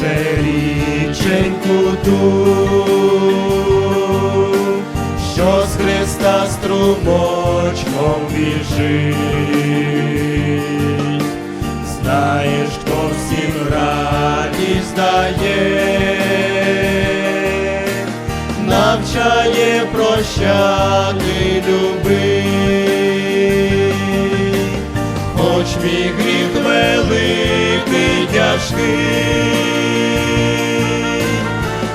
наче річеньку ту, що з Христа струмочком біжить. Знаєш, хто всім радість дає, навчає прощати любить, мій гріх великий тяжкий,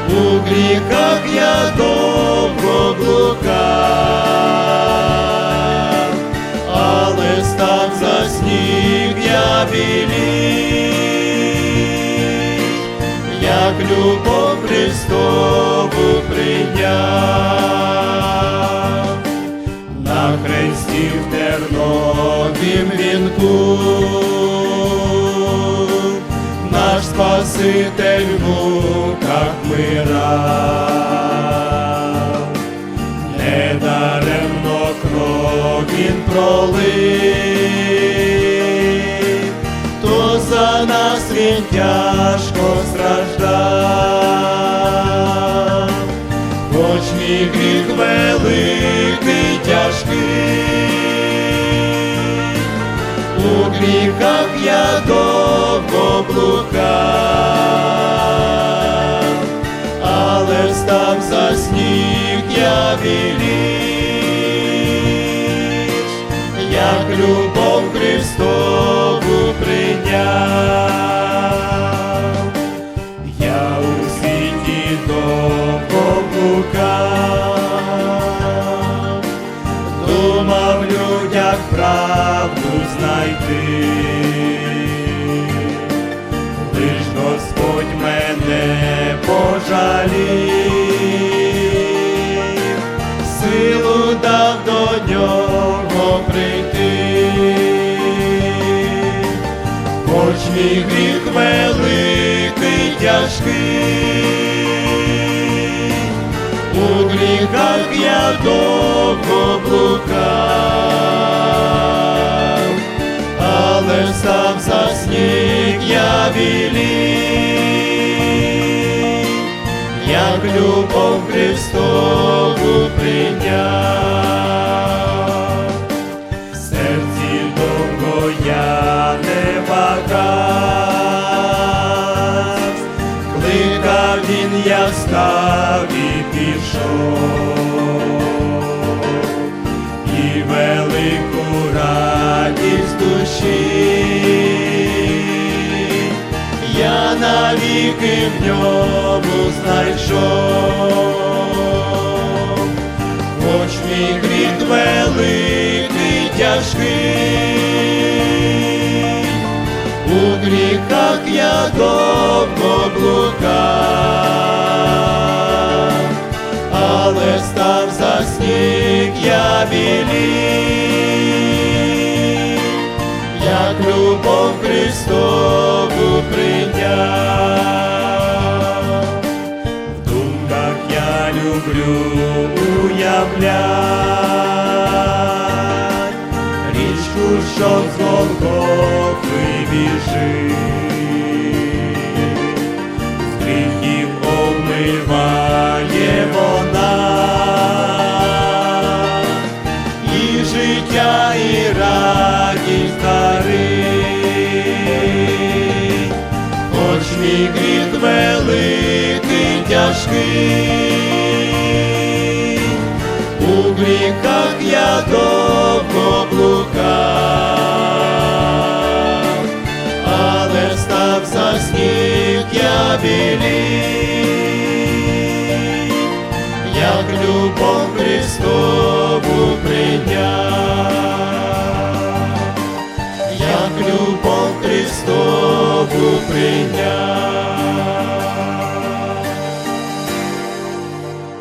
у гріхах я довго блукав, але став за сніг я білій, як любов Христову наш Спаситель в муках мирав, недаремно кров він пролив, то за нас він тяжко страждав, гріхах я довго блукав, але став за сніг я біліш, як любов Христову прийняв. Я у світі довго блукав, думав людях правду знайти, пожалів, силу дав до нього прийти. Хоч мій гріх великий тяжкий, у гріхах я довго блукав, але сам за сніг я білій, як любов Христову прийняв навіки в ньому знайшов хоч мій гріх великий тяжкий, у гріхах я довго блукав, але став за сніг я білій, як любов Христову що з Голгофи біжить, з гріхів омиває вона, і життя, і радість дарить, хоч мій гріх великий тяжкий, у гріхах я довго я білів, як любов Христову прийняв, як любов Христову прийняв.